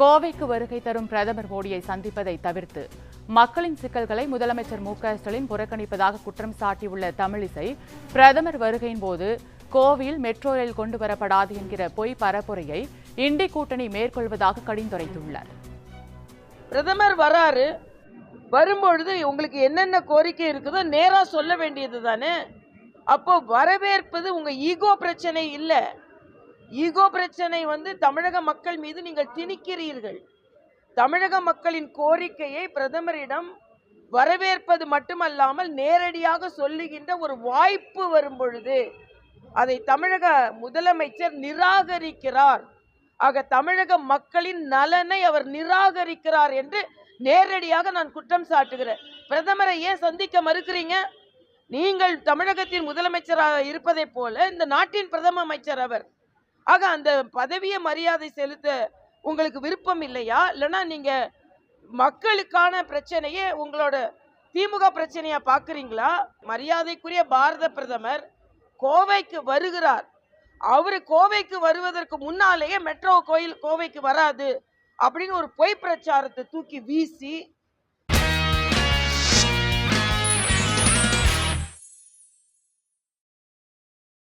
கோவைக்கு வருகை தரும் பிரதமர் மோடியை சந்திப்பதை தவிர்த்து மக்களின் சிக்கல்களை முதலமைச்சர் மு க ஸ்டாலின் புறக்கணிப்பதாக குற்றம் சாட்டியுள்ள தமிழிசை பிரதமர் வருகையின் போது கோவையில் மெட்ரோ ரயில் கொண்டு வரப்படாது என்கிற பொய் பரப்புரையை இண்டி கூட்டணி மேற்கொள்வதாக கடிந்துரைத்துள்ளார். பிரதமர் வராரு வரும்பொழுது உங்களுக்கு என்னென்ன கோரிக்கை இருக்குதோ நேரா சொல்ல வேண்டியது தானே அப்போ வரவேற்பது உங்க ஈகோ பிரச்சனை இல்லை. ஈகோ பிரச்சனை வந்து தமிழக மக்கள் மீது நீங்கள் திணிக்கிறீர்கள். தமிழக மக்களின் கோரிக்கையை பிரதமரிடம் வரவேற்பது மட்டுமல்லாமல் நேரடியாக சொல்லுகின்ற ஒரு வாய்ப்பு வரும் பொழுது அதை தமிழக முதலமைச்சர் நிராகரிக்கிறார். ஆக தமிழக மக்களின் நலனை அவர் நிராகரிக்கிறார் என்று நேரடியாக நான் குற்றம் சாட்டுகிறேன். பிரதமரை ஏன் சந்திக்க மறுக்கிறீங்க? நீங்கள் தமிழகத்தின் முதலமைச்சராக இருப்பதைப் போல இந்த நாட்டின் பிரதம அமைச்சர் அவர் ஆக அந்த பதவியை மரியாதை செலுத்த உங்களுக்கு விருப்பம் இல்லையா? இல்லைன்னா நீங்க மக்களுக்கான பிரச்சனையே உங்களோட திமுக பிரச்சனையா பார்க்குறீங்களா மரியாதைக்குரிய பாரத பிரதமர் கோவைக்கு வருகிறார். அவர் கோவைக்கு வருவதற்கு முன்னாலேயே மெட்ரோ கோயில் கோவைக்கு வராது அப்படின்னு ஒரு பொய் பிரச்சாரத்தை தூக்கி வீசி